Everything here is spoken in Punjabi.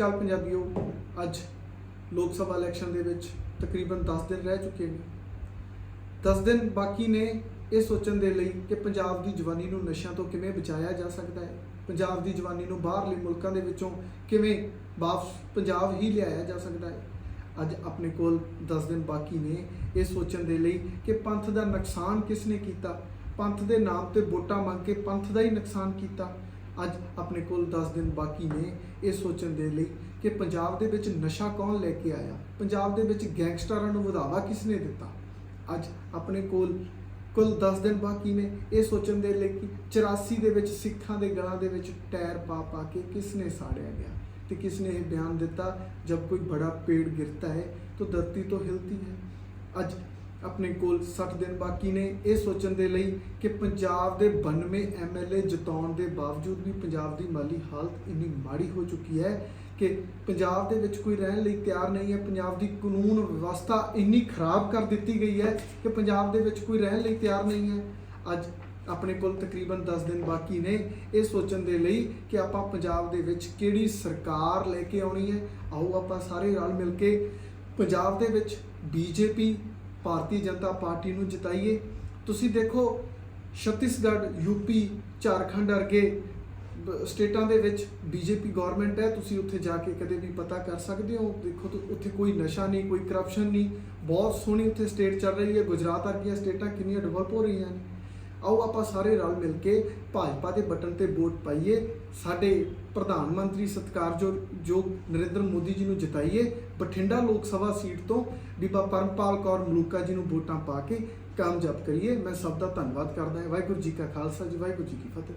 ਅਕਾਲ ਪੰਜਾਬੀਓ, ਅੱਜ ਲੋਕ ਸਭਾ ਇਲੈਕਸ਼ਨ ਦੇ ਵਿੱਚ ਤਕਰੀਬਨ 10 ਦਿਨ ਰਹਿ ਚੁੱਕੇ ਨੇ। 10 ਦਿਨ ਬਾਕੀ ਨੇ ਇਹ ਸੋਚਣ ਦੇ ਲਈ ਕਿ ਪੰਜਾਬ ਦੀ ਜਵਾਨੀ ਨੂੰ ਨਸ਼ਿਆਂ ਤੋਂ ਕਿਵੇਂ ਬਚਾਇਆ ਜਾ ਸਕਦਾ ਹੈ? ਪੰਜਾਬ ਦੀ ਜਵਾਨੀ ਨੂੰ ਬਾਹਰਲੇ ਮੁਲਕਾਂ ਦੇ ਵਿੱਚੋਂ ਕਿਵੇਂ ਵਾਪਸ ਪੰਜਾਬ ਹੀ ਲਿਆਇਆ ਜਾ ਸਕਦਾ ਹੈ? ਅੱਜ ਆਪਣੇ ਕੋਲ 10 ਦਿਨ ਬਾਕੀ ਨੇ ਇਹ ਸੋਚਣ ਦੇ ਲਈ ਕਿ ਪੰਥ ਦਾ ਨੁਕਸਾਨ ਕਿਸ ਨੇ ਕੀਤਾ? ਪੰਥ ਦੇ ਨਾਮ ਤੇ ਵੋਟਾਂ ਮੰਗ ਕੇ ਪੰਥ ਦਾ ਹੀ ਨੁਕਸਾਨ ਕੀਤਾ? ਅੱਜ ਆਪਣੇ ਕੋਲ 10 ਦਿਨ ਬਾਕੀ ਨੇ, ਇਹ ਸੋਚਣ ਦੇ ਲਈ ਕਿ ਪੰਜਾਬ ਦੇ ਵਿੱਚ ਨਸ਼ਾ ਕੌਣ ਲੈ ਕੇ ਆਇਆ? ਪੰਜਾਬ ਦੇ ਵਿੱਚ ਗੈਂਗਸਟਰਾਂ ਨੂੰ ਵਧਾਵਾ ਕਿਸ ਨੇ ਦਿੱਤਾ? ਅੱਜ ਆਪਣੇ ਕੋਲ ਕੁੱਲ 10 ਦਿਨ ਬਾਕੀ ਨੇ, ਇਹ ਸੋਚਣ ਦੇ ਲਈ ਕਿ 84 ਦੇ ਵਿੱਚ ਸਿੱਖਾਂ ਦੇ ਗਲਾਂ ਦੇ ਵਿੱਚ ਟਾਇਰ ਪਾ ਪਾ ਕੇ ਕਿਸ ਨੇ ਸਾੜਿਆ ਗਿਆ? ਤੇ ਕਿਸ ਨੇ ਇਹ ਬਿਆਨ ਦਿੱਤਾ, ਜਦ ਕੋਈ ਬੜਾ ਪੇੜ ਗਿਰਤਾ ਹੈ, ਤਾਂ ਧਰਤੀ ਤੋਂ ਹਿਲਤੀ ਹੈ। ਅੱਜ ਆਪਣੇ ਕੋਲ 60 ਦਿਨ ਬਾਕੀ ਨੇ। ਇਹ ਸੋਚਣ ਦੇ ਲਈ ਕਿ ਪੰਜਾਬ ਦੇ 92 ਐਮਐਲਏ ਜਿਤਾਉਣ ਦੇ ਬਾਵਜੂਦ ਵੀ ਪੰਜਾਬ ਦੀ ਮਾਲੀ ਹਾਲਤ ਇੰਨੀ ਮਾੜੀ ਹੋ ਚੁੱਕੀ ਹੈ ਕਿ ਪੰਜਾਬ ਦੇ ਵਿੱਚ ਕੋਈ ਰਹਿਣ ਲਈ ਤਿਆਰ ਨਹੀਂ ਹੈ। ਪੰਜਾਬ ਦੀ ਕਾਨੂੰਨ ਵਿਵਸਥਾ ਇੰਨੀ ਖਰਾਬ ਕਰ ਦਿੱਤੀ ਗਈ ਹੈ ਕਿ ਪੰਜਾਬ ਦੇ ਵਿੱਚ ਕੋਈ ਰਹਿਣ ਲਈ ਤਿਆਰ ਨਹੀਂ ਹੈ। ਅੱਜ ਆਪਣੇ ਕੋਲ ਤਕਰੀਬਨ 10 ਦਿਨ ਬਾਕੀ ਨੇ। ਇਹ ਸੋਚਣ ਦੇ ਲਈ ਕਿ ਆਪਾਂ ਪੰਜਾਬ ਦੇ ਵਿੱਚ ਕਿਹੜੀ ਸਰਕਾਰ ਲੈ ਕੇ ਆਉਣੀ ਹੈ। ਆਓ ਆਪਾਂ ਸਾਰੇ ਰਲ ਮਿਲ ਕੇ ਪੰਜਾਬ ਦੇ ਵਿੱਚ ਬੀਜੇਪੀ ਭਾਰਤੀ ਜਨਤਾ ਪਾਰਟੀ ਨੂੰ ਜਿਤਾਈਏ। ਤੁਸੀਂ ਦੇਖੋ, ਛੱਤੀਸਗੜ੍ਹ ਯੂਪੀ ਝਾਰਖੰਡ ਵਰਗੇ ਸਟੇਟਾਂ ਦੇ ਵਿੱਚ ਬੀਜੇਪੀ ਗਵਰਨਮੈਂਟ ਹੈ। ਤੁਸੀਂ ਉੱਥੇ ਜਾ ਕੇ ਕਦੇ ਵੀ ਪਤਾ ਕਰ ਸਕਦੇ ਹੋ। ਦੇਖੋ ਤਾਂ, ਉੱਥੇ ਕੋਈ ਨਸ਼ਾ ਨਹੀਂ, ਕੋਈ ਕਰਪਸ਼ਨ ਨਹੀਂ। ਬਹੁਤ ਸੋਹਣੀ ਉੱਥੇ ਸਟੇਟ ਚੱਲ ਰਹੀ ਹੈ। ਗੁਜਰਾਤ ਵਰਗੀਆਂ ਸਟੇਟਾਂ ਕਿੰਨੀਆਂ ਡਿਵੈਲਪ ਹੋ ਰਹੀਆਂ ਨੇ। ਆਓ ਆਪਾਂ ਸਾਰੇ ਰਲ ਮਿਲ ਕੇ ਭਾਜਪਾ ਦੇ ਬਟਨ ਤੇ ਵੋਟ ਪਾਈਏ। ਸਾਡੇ ਪ੍ਰਧਾਨ ਮੰਤਰੀ ਸਤਿਕਾਰਯੋਗ ਜੋ ਨਰਿੰਦਰ ਮੋਦੀ ਜੀ ਨੂੰ ਜਿਤਾਈਏ, ਬਠਿੰਡਾ ਲੋਕ ਸਭਾ ਸੀਟ ਤੋਂ ਬੀਬਾ ਪਰਮਪਾਲ ਕੌਰ ਮਲੂਕਾ ਜੀ ਨੂੰ ਵੋਟਾਂ ਪਾ ਕੇ ਕਾਮਯਾਬ ਕਰੀਏ। ਮੈਂ ਸਭ ਦਾ ਧੰਨਵਾਦ ਕਰਦਾ ਹਾਂ। ਵਾਹਿਗੁਰੂ ਜੀ ਕਾ ਖਾਲਸਾ ਜੀ, ਵਾਹਿਗੁਰੂ ਜੀ ਕੀ ਫਤਿਹ।